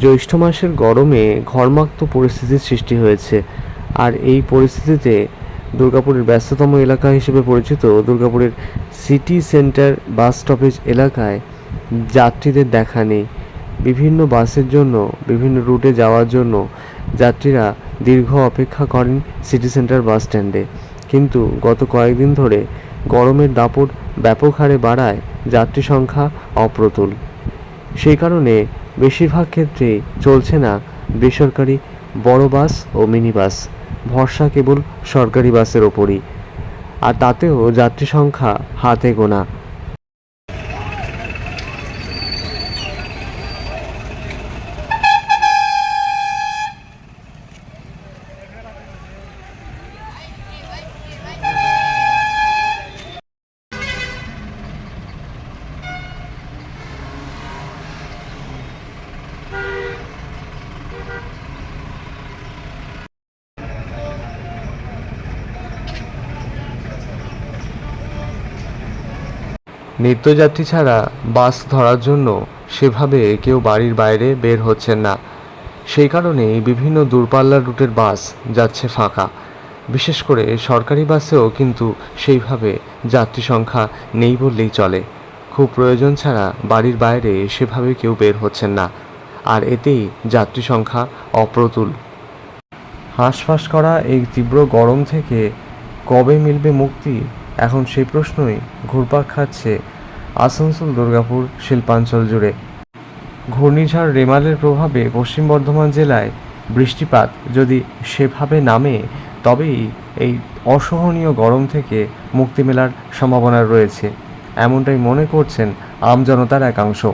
জ্যৈষ্ঠ মাসের গরমে ঘর্মাক্ত পরিস্থিতির সৃষ্টি হয়েছে। আর এই পরিস্থিতিতে দুর্গাপুরের ব্যস্ততম এলাকা হিসেবে পরিচিত দুর্গাপুরের সিটি সেন্টার বাস স্টপেজ এলাকায় যাত্রীদের দেখা নেই। বিভিন্ন বাসের জন্য, বিভিন্ন রুটে যাওয়ার জন্য যাত্রীরা দীর্ঘ অপেক্ষা করেন সিটি সেন্টার বাস স্ট্যান্ডে। কিন্তু গত কয়েকদিন ধরে গরমের দাপট ব্যাপক হারে বাড়ায় যাত্রী সংখ্যা অপ্রতুল। সেই কারণে বেশিরভাগ ক্ষেত্রেই চলছে না বেসরকারি বড় বাস ও মিনি বাস। ভরসা কেবল সরকারি বাসের ওপরই। আর তাতেও যাত্রী সংখ্যা হাতে গোনা। নিত্যযাত্রী ছাড়া বাস ধরার জন্য সেভাবে কেউ বাড়ির বাইরে বের হচ্ছেন না। সেই কারণেই বিভিন্ন দূরপাল্লার রুটের বাস যাচ্ছে ফাঁকা। বিশেষ করে সরকারি বাসেও কিন্তু সেইভাবে যাত্রী সংখ্যা নেই বললেই চলে। খুব প্রয়োজন ছাড়া বাড়ির বাইরে সেভাবে কেউ বের হচ্ছেন না। আর এতেই যাত্রী সংখ্যা অপ্রতুল। হাঁসফাঁস করা এই তীব্র গরম থেকে কবে মিলবে মুক্তি? এখন সেই প্রশ্নই ঘুরপাক খাচ্ছে আসানসোল, দুর্গাপুর, শিল্পাঞ্চল জুড়ে। ঘূর্ণিঝড় রেমালের প্রভাবে পশ্চিম বর্ধমান জেলায় বৃষ্টিপাত যদি সেভাবে নামে, তবেই এই অসহনীয় গরম থেকে মুক্তি মেলার সম্ভাবনা রয়েছে। এমনটাই মনে করছেন আমজনতার একাংশ।